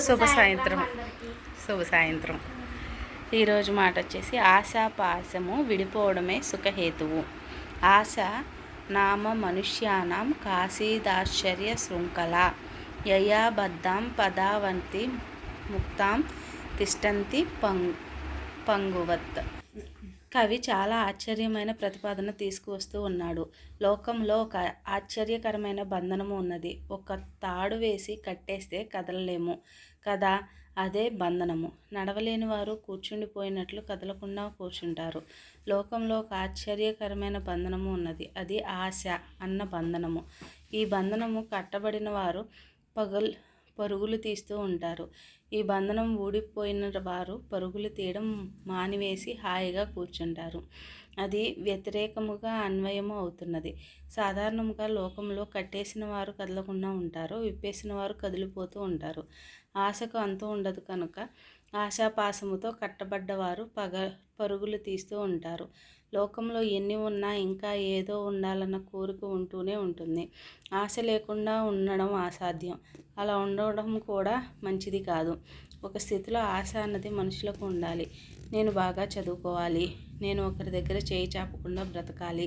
శుభ సాయంత్రం. శుభ సాయంత్రం. ఈరోజు మాట వచ్చేసి ఆశాపాసము విడిపోవడమే సుఖహేతువు. ఆశ నామ మనుష్యానం కాశీదాశ్చర్య శృంఖల. యయాబద్ధాం పదావంతి ముక్తాం తిష్టంతి పంగ్ పంగువత్. కవి చాలా ఆశ్చర్యమైన ప్రతిపాదన తీసుకువస్తూ ఉన్నాడు. లోకంలో ఒక ఆశ్చర్యకరమైన బంధనము ఉన్నది. ఒక తాడు వేసి కట్టేస్తే కదలలేము కదా? అదే బంధనము. నడవలేని వారు కూర్చుండిపోయినట్లు కదలకుండా కూర్చుంటారు. లోకంలో ఒక ఆశ్చర్యకరమైన బంధనము ఉన్నది. అది ఆశ అన్న బంధనము. ఈ బంధనము కట్టబడిన వారు పగల్ పరుగులు తీస్తూ ఉంటారు. ఈ బంధనం ఊడిపోయిన వారు పరుగులు తీయడం మానివేసి హాయిగా కూర్చుంటారు. అది వ్యతిరేకముగా అన్వయము అవుతున్నది. సాధారణంగా లోకంలో కట్టేసిన వారు కదలకుండా ఉంటారు. విప్పేసిన వారు కదిలిపోతూ ఉంటారు. ఆశకు అంతు ఉండదు కనుక ఆశాపాసముతో కట్టబడ్డవారు పగ పరుగులు తీస్తూ ఉంటారు. లోకంలో ఎన్ని ఉన్నా ఇంకా ఏదో ఉండాలన్న కోరిక ఉంటూనే ఉంటుంది. ఆశ లేకుండా ఉండడం అసాధ్యం. అలా ఉండడం కూడా మంచిది కాదు. ఒక స్థితిలో ఆశ అన్నది మనుషులకు ఉండాలి. నేను బాగా చదువుకోవాలి. నేను ఒకరి దగ్గర చేయి చాపకుండా బ్రతకాలి.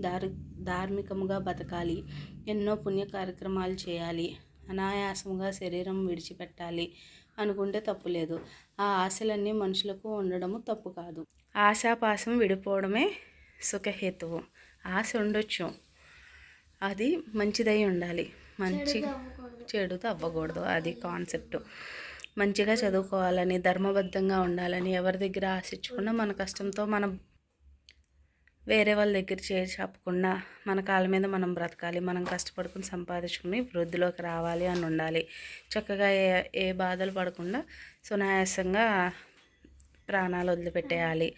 దారు ధార్మికముగా బతకాలి. ఎన్నో పుణ్య కార్యక్రమాలు చేయాలి. అనాయాసముగా శరీరం విడిచిపెట్టాలి. అనుకుంటే తప్పు లేదు. ఆ ఆశలన్నీ మనుషులకు ఉండడము తప్పు కాదు. ఆశాపాసం విడిపోవడమే సుఖహేతువు. ఆశ ఉండొచ్చు. అది మంచిదై ఉండాలి. మంచి చెడుతో అవ్వకూడదు. అది కాన్సెప్ట్ మంచిగా చదువుకోవాలని ధర్మబద్ధంగా ఉండాలని ఎవరి దగ్గర ఆశించకుండా మన కష్టంతో మనం వేరే వాళ్ళ దగ్గర చేసి చెప్పకుండా మన కాళ్ళ మీద మనం బ్రతకాలి మనం కష్టపడుకుని సంపాదించుకుని వృద్ధిలోకి రావాలి అని ఉండాలి. చక్కగా ఏ ఏ బాధలు పడకుండా సునాయాసంగా ప్రాణాలు వదిలిపెట్టేయాలి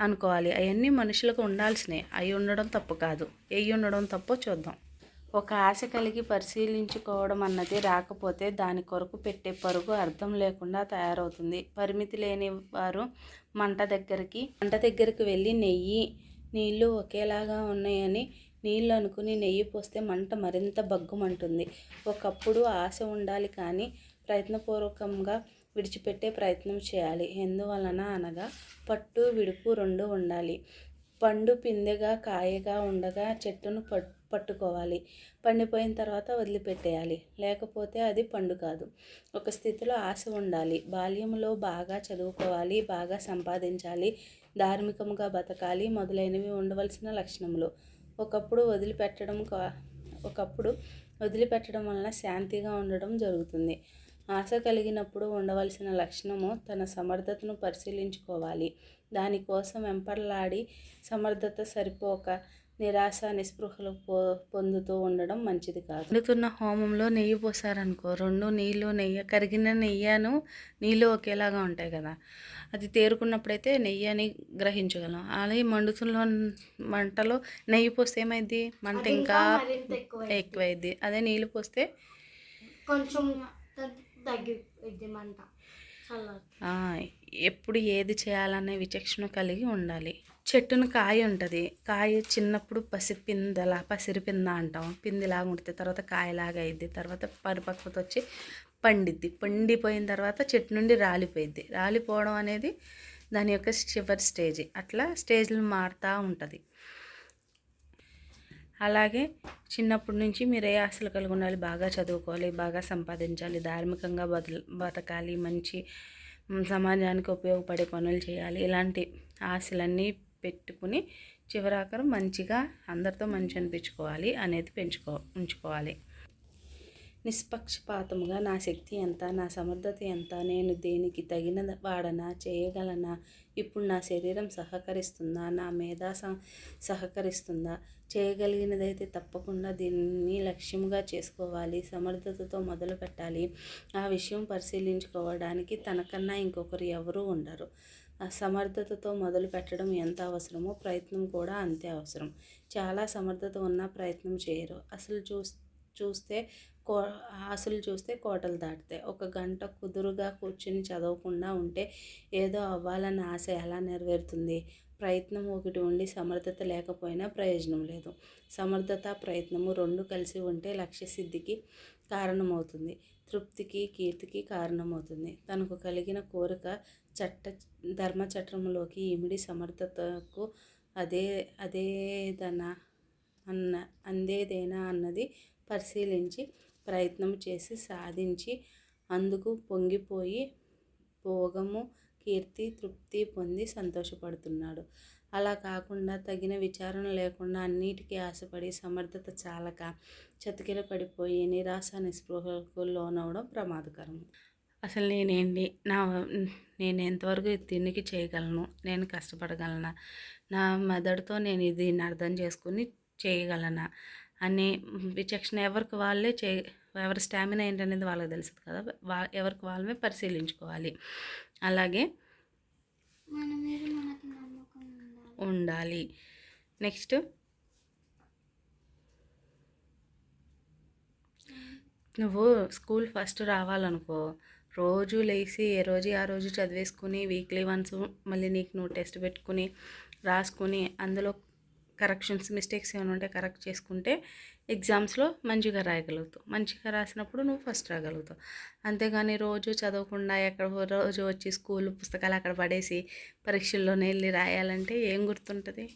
అనుకోవాలి. అవన్నీ మనుషులకు ఉండాల్సినవి. అవి ఉండడం తప్పు కాదు. ఎయ్యి ఉండడం తప్పో చూద్దాం. ఒక ఆశ కలిగి పరిశీలించుకోవడం అన్నది రాకపోతే దాని కొరకు పెట్టే పరుగు అర్థం లేకుండా తయారవుతుంది. పరిమితి లేని వారు మంట దగ్గరికి మంట దగ్గరికి వెళ్ళి నెయ్యి నీళ్ళు ఒకేలాగా ఉన్నాయని నీళ్ళు అనుకుని నెయ్యి పోస్తే మంట మరింత బగ్గుమంటుంది ఒకప్పుడు ఆశ ఉండాలి కానీ ప్రయత్నపూర్వకంగా విడిచిపెట్టే ప్రయత్నం చేయాలి. ఎందువలన అనగా పట్టు విడుపు రెండు ఉండాలి. పండు పిందెగా కాయగా ఉండగా చెట్టును పట్ పట్టుకోవాలి. పండిపోయిన తర్వాత వదిలిపెట్టేయాలి. లేకపోతే అది పండు కాదు. ఒక స్థితిలో ఆశ ఉండాలి. బాల్యంలో బాగా చదువుకోవాలి బాగా సంపాదించాలి ధార్మికంగా బతకాలి మొదలైనవి ఉండవలసిన లక్షణములు. ఒకప్పుడు వదిలిపెట్టడం కా- ఒకప్పుడు వదిలిపెట్టడం వలన శాంతిగా ఉండడం జరుగుతుంది. ఆశ కలిగినప్పుడు ఉండవలసిన లక్షణము తన సమర్థతను పరిశీలించుకోవాలి. దానికోసం వెంపర్లాడి సమర్థత సరిపోక నిరాశ నిస్పృహలు పో పొందుతూ ఉండడం మంచిది కాదు. వండుతున్న హోమంలో నెయ్యి పోసారనుకో రెండు నీళ్ళు నెయ్యి కరిగిన నెయ్యను నీళ్ళు ఒకేలాగా ఉంటాయి కదా. అది తేరుకున్నప్పుడైతే నెయ్యి అని గ్రహించగలం అలాగే మండుతున్న మంటలో నెయ్యి పోస్తే ఏమైంది మంట ఇంకా ఎక్కువైద్ది. అదే నీళ్ళు పోస్తే కొంచెం మంట ఎప్పుడు ఏది చేయాలనే విచక్షణ కలిగి ఉండాలి. చెట్టును కాయ ఉంటుంది కాయ చిన్నప్పుడు పసిపిందల పసిరిపింద అంటాం. పిందిలాగా ఉంటుంది తర్వాత కాయలాగా అయింది తర్వాత పరిపక్వత వచ్చి పండిద్ది. పండిపోయిన తర్వాత చెట్టు నుండి రాలిపోయిద్ది. రాలిపోవడం అనేది దాని యొక్క చివరి స్టేజ్. అట్లా స్టేజ్లు మారుతూ ఉంటుంది. అలాగే చిన్నప్పటి నుంచి మీరు ఏ ఆశలు కలిగి ఉండాలి. బాగా చదువుకోవాలి బాగా సంపాదించాలి ధార్మికంగా బతల బతకాలి మంచి సమాజానికి ఉపయోగపడే పనులు చేయాలి. ఇలాంటి ఆశలన్నీ పెట్టుకుని చివరాకరం మంచిగా అందరితో మంచి అనిపించుకోవాలి అనేది పెంచుకో ఉంచుకోవాలి. నిష్పక్షపాతముగా నా శక్తి ఎంత నా సమర్థత ఎంత నేను దేనికి తగిన వాడనా చేయగలనా ఇప్పుడు నా శరీరం సహకరిస్తుందా నా మేధా సహ- సహకరిస్తుందా చేయగలిగినదైతే తప్పకుండా దీన్ని లక్ష్యంగా చేసుకోవాలి సమర్థతతో మొదలు పెట్టాలి. ఆ విషయం పరిశీలించుకోవడానికి తనకన్నా ఇంకొకరు ఎవరూ ఉండరు. సమర్థతతో మొదలు పెట్టడం ఎంత అవసరమో ప్రయత్నం కూడా అంతే అవసరం. చాలా సమర్థత ఉన్న ప్రయత్నం చేయరు. అసలు చూస్ చూస్తే కో ఆశలు చూస్తే కోటలు దాటుతాయి. ఒక గంట కుదురుగా కూర్చుని చదవకుండా ఉంటే ఏదో అవ్వాలన్న ఆశ ఎలా నెరవేరుతుంది? ప్రయత్నం ఒకటి ఉండి సమర్థత లేకపోయినా ప్రయోజనం లేదు. సమర్థత ప్రయత్నము రెండు కలిసి ఉంటే లక్ష్య సిద్ధికి కారణమవుతుంది. తృప్తికి కీర్తికి కారణమవుతుంది. తనకు కలిగిన కోరిక చట్ట ధర్మ చట్రంలోకి ఇమిడి సమర్థతకు అదే అదేదనా అన్న అందేదేనా అన్నది పరిశీలించి ప్రయత్నం చేసి సాధించి అందుకు పొంగిపోయి భోగము కీర్తి తృప్తి పొంది సంతోషపడుతున్నాడు. అలా కాకుండా తగిన విచారణ లేకుండా అన్నిటికీ ఆశపడి సమర్థత చాలక చతికిల పడిపోయి నిరాశ నిస్పృహలకు లోనవడం ప్రమాదకరం. అసలు నేనేంటి? నా నేను ఎంతవరకు దీనికి చేయగలను? నేను కష్టపడగలనా? నా మెదడుతో నేను దీన్ని అర్థం చేసుకుని చేయగలనా? అనే విచక్షణ ఎవరికి వాళ్ళే చే ఎవరి స్టామినా ఏంటనేది వాళ్ళకి తెలుస్తుంది కదా? వా ఎవరికి వాళ్ళమే పరిశీలించుకోవాలి. అలాగే మన మీద మనకి నమ్మకం ఉండాలి. నెక్స్ట్. నువ్వు స్కూల్ ఫస్ట్ రావాలనుకో రోజు లేచి ఏ రోజు ఆ రోజు చదివేసుకుని వీక్లీ వన్స్ మళ్ళీ నీకు నువ్వు టెస్ట్ పెట్టుకుని రాసుకుని అందులో కరెక్షన్స్ మిస్టేక్స్ ఏమైనా ఉంటే కరెక్ట్ చేసుకుంటే ఎగ్జామ్స్లో మంచిగా రాయగలుగుతావు. మంచిగా రాసినప్పుడు నువ్వు ఫస్ట్ రాగలుగుతావు అంతేగాని రోజు చదవకుండా ఎక్కడ రోజు వచ్చి స్కూల్ పుస్తకాలు అక్కడ పడేసి పరీక్షల్లోనే వెళ్ళి రాయాలంటే ఏం గుర్తుంటుంది?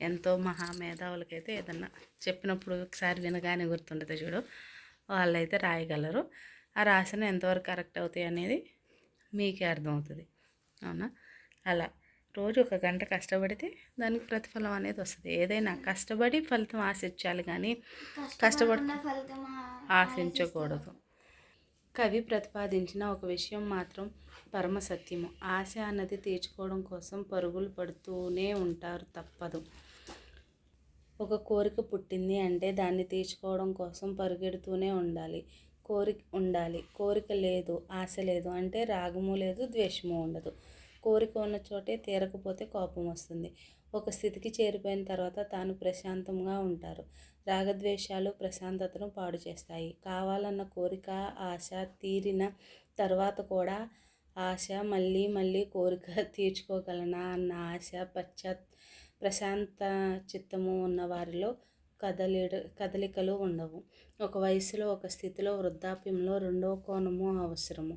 ఎంతో మహామేధావులకైతే ఏదన్నా చెప్పినప్పుడు ఒకసారి వినగానే గుర్తుంటుంది చూడు. వాళ్ళైతే రాయగలరు. ఆ రాసిన ఎంతవరకు కరెక్ట్ అవుతాయి అనేది మీకే అర్థమవుతుంది. అవునా? అలా. రోజు ఒక గంట కష్టపడితే దానికి ప్రతిఫలం అనేది వస్తుంది. ఏదైనా కష్టపడి ఫలితం ఆశించాలి కానీ కష్టపడ ఆశించకూడదు. కవి ప్రతిపాదించిన ఒక విషయం మాత్రం పరమ సత్యము. ఆశ అన్నది తీర్చుకోవడం కోసం పరుగులు పడుతూనే ఉంటారు తప్పదు. ఒక కోరిక పుట్టింది అంటే దాన్ని తీర్చుకోవడం కోసం పరుగెడుతూనే ఉండాలి. కోరిక ఉండాలి. కోరిక లేదు ఆశ లేదు అంటే రాగము లేదు ద్వేషము ఉండదు. కోరిక ఉన్న చోటే తీరకపోతే కోపం వస్తుంది. ఒక స్థితికి చేరిపోయిన తర్వాత తాను ప్రశాంతంగా ఉంటారు. రాగద్వేషాలు ప్రశాంతతను పాడు చేస్తాయి. కావాలన్న కోరిక ఆశ తీరిన తర్వాత కూడా ఆశ మళ్ళీ మళ్ళీ కోరిక తీర్చుకోగలనా అన్న ఆశ పశ్చాత్ ప్రశాంత చిత్తము ఉన్న వారిలో కదలి కదలికలు ఉండవు. ఒక వయసులో ఒక స్థితిలో వృద్ధాప్యంలో రెండవ కోణము అవసరము.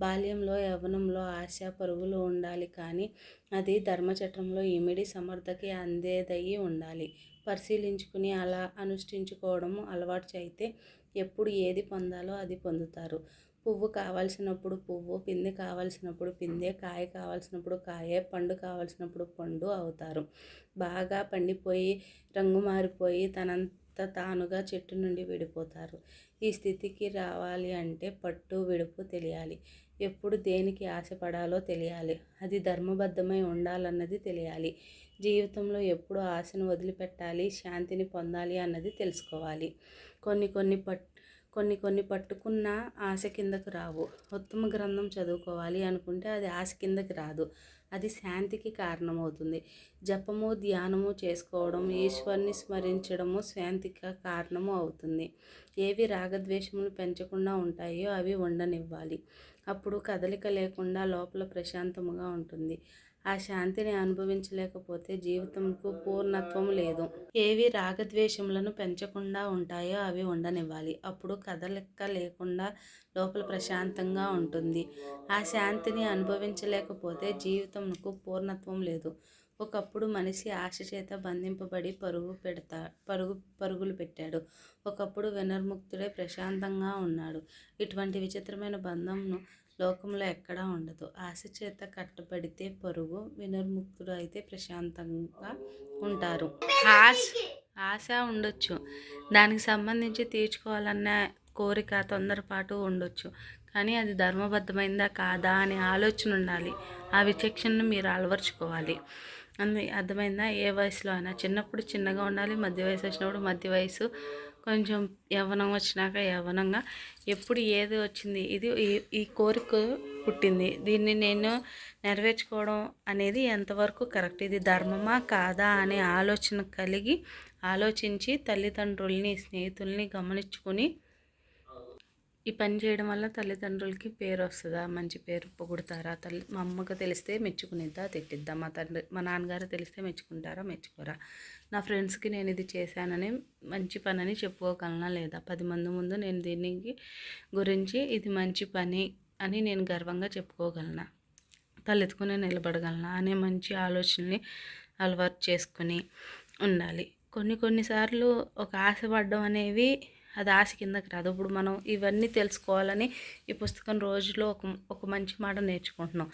బాల్యంలో యవ్వనంలో ఆశ పరుగులు ఉండాలి కానీ అది ధర్మచట్రంలో ఇమిడి సమర్థకి అందేదయ్యి ఉండాలి. పరిశీలించుకుని అలా అనుష్ఠించుకోవడం అలవాటు అయితే ఎప్పుడు ఏది పొందాలో అది పొందుతారు. పువ్వు కావాల్సినప్పుడు పువ్వు పిందె కావాల్సినప్పుడు పిందె కాయ కావాల్సినప్పుడు కాయ పండు కావాల్సినప్పుడు పండు అవుతారు. బాగా పండిపోయి రంగు మారిపోయి తనంత తానుగా చెట్టు నుండి విడిపోతారు. ఈ స్థితికి రావాలి అంటే పట్టు విడుపు తెలియాలి. ఎప్పుడు దేనికి ఆశపడాలో తెలియాలి. అది ధర్మబద్ధమై ఉండాలన్నది తెలియాలి. జీవితంలో ఎప్పుడు ఆశను వదిలిపెట్టాలి శాంతిని పొందాలి అన్నది తెలుసుకోవాలి. కొన్ని కొన్ని పట్ కొన్ని కొన్ని పట్టుకున్న ఆశ కిందకు రావు. ఉత్తమ గ్రంథం చదువుకోవాలి అనుకుంటే అది ఆశ కిందకి రాదు. అది శాంతికి కారణమవుతుంది. జపము ధ్యానము చేసుకోవడం ఈశ్వరుని స్మరించడము శాంతికి కారణము అవుతుంది. ఏవి రాగద్వేషములు పెంచకుండా ఉంటాయో అవి ఉండనివ్వాలి. అప్పుడు కదలిక లేకుండా లోపల ప్రశాంతముగా ఉంటుంది. ఆ శాంతిని అనుభవించలేకపోతే జీవితంకు పూర్ణత్వం లేదు. ఏవి రాగద్వేషములను పెంచకుండా ఉంటాయో అవి ఉండనివ్వాలి. అప్పుడు కదలిక లేకుండా లోపల ప్రశాంతంగా ఉంటుంది. ఆ శాంతిని అనుభవించలేకపోతే జీవితంకు పూర్ణత్వం లేదు. ఒకప్పుడు మనిషి ఆశ చేత బంధింపబడి పరుగు పెడతా పరుగు పరుగులు పెట్టాడు. ఒకప్పుడు వినర్ముక్తుడే ప్రశాంతంగా ఉన్నాడు. ఇటువంటి విచిత్రమైన బంధంను లోకంలో ఎక్కడా ఉండదు. ఆశ చేత కట్టబడితే పరుగు వినర్ముక్తుడు అయితే ప్రశాంతంగా ఉంటారు. ఆశ ఆశ ఉండొచ్చు. దానికి సంబంధించి తీర్చుకోవాలన్న కోరిక తొందరపాటు ఉండొచ్చు. కానీ అది ధర్మబద్ధమైందా కాదా అనే ఆలోచన ఉండాలి. ఆ విచక్షణను మీరు అలవర్చుకోవాలి. అందు అర్థమైందా? ఏ వయసులో అయినా చిన్నప్పుడు చిన్నగా ఉండాలి మధ్య వయసు వచ్చినప్పుడు మధ్య వయసు కొంచెం యవ్వనం వచ్చినాక యవ్వనంగా ఎప్పుడు ఏది వచ్చింది ఇది ఈ- ఈ కోరిక పుట్టింది. దీన్ని నేను నెరవేర్చుకోవడం అనేది ఎంతవరకు కరెక్ట్? ఇది ధర్మమా కాదా అనే ఆలోచన కలిగి ఆలోచించి తల్లిదండ్రుల్ని స్నేహితుల్ని గమనించుకొని ఈ పని చేయడం వల్ల తల్లిదండ్రులకి పేరు వస్తుందా? మంచి పేరు పొగుడతారా? తల్లి మా అమ్మకు తెలిస్తే మెచ్చుకునిద్దా? తిట్టిద్దా? మా తండ్రి మా నాన్నగారు తెలిస్తే మెచ్చుకుంటారా? మెచ్చుకోరా? నా ఫ్రెండ్స్కి నేను ఇది చేశానని మంచి పని అని చెప్పుకోగలనా లేదా? పది మంది ముందు నేను దీనికి గురించి ఇది మంచి పని అని నేను గర్వంగా చెప్పుకోగలనా? తలెత్తుకుని నిలబడగలనా? అనే మంచి ఆలోచనని అలవాటు చేసుకుని ఉండాలి. కొన్ని కొన్నిసార్లు ఒక ఆశపడడం అనేవి అది ఆశ కిందకి రాదు. ఇప్పుడు మనం ఇవన్నీ తెలుసుకోవాలని ఈ పుస్తకం రోజులో ఒక ఒక మంచి మాట నేర్చుకుంటున్నాం.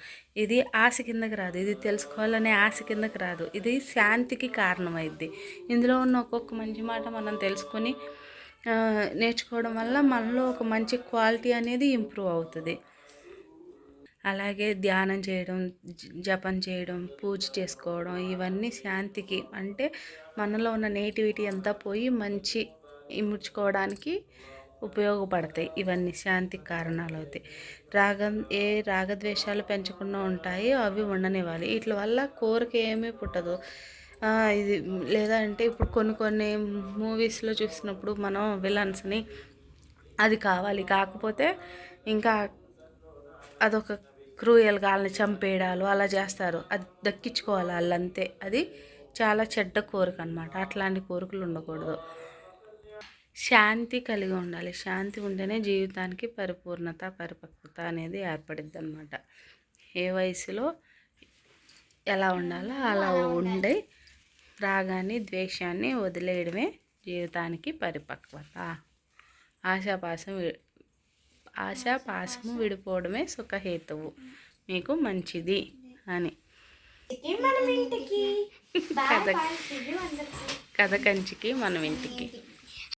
ఇది ఆశ కిందకి రాదు. ఇది తెలుసుకోవాలనే ఆశ కిందకి రాదు. ఇది శాంతికి కారణమైద్ది. ఇందులో ఉన్న ఒక్కొక్క మంచి మాట మనం తెలుసుకొని నేర్చుకోవడం వల్ల మనలో ఒక మంచి క్వాలిటీ అనేది ఇంప్రూవ్ అవుతుంది. అలాగే ధ్యానం చేయడం జపం చేయడం పూజ చేసుకోవడం ఇవన్నీ శాంతికి అంటే మనలో ఉన్న నేటివిటీ అంతా పోయి మంచి ఇముడ్చుకోవడానికి ఉపయోగపడతాయి. ఇవన్నీ శాంతి కారణాలు అవుతాయి రాగం ఏ రాగద్వేషాలు పెంచకుండా ఉంటాయో అవి ఉండనివ్వాలి. వీటి వల్ల కోరిక ఏమీ పుట్టదు. ఇది లేదా అంటే ఇప్పుడు కొన్ని కొన్ని మూవీస్లో చూసినప్పుడు మనం విలన్స్ని అది కావాలి. కాకపోతే ఇంకా అదొక క్రూయల్గా వాళ్ళని చంపేయడాలు అలా చేస్తారు. అది దక్కించుకోవాలి వాళ్ళంతే. అది చాలా చెడ్డ కోరిక అనమాట అట్లాంటి కోరికలు ఉండకూడదు. శాంతి కలిగి ఉండాలి. శాంతి ఉంటేనే జీవితానికి పరిపూర్ణత పరిపక్వత అనేది ఏర్పడిద్ది అనమాట ఏ వయసులో ఎలా ఉండాలో అలా ఉండే రాగాన్ని ద్వేషాన్ని వదిలేయడమే జీవితానికి పరిపక్వత. ఆశాపాసం ఆశాపాసము విడిపోవడమే సుఖహేతువు. మీకు మంచిది అని. కథ కథ కంచికి మనం ఇంటికి.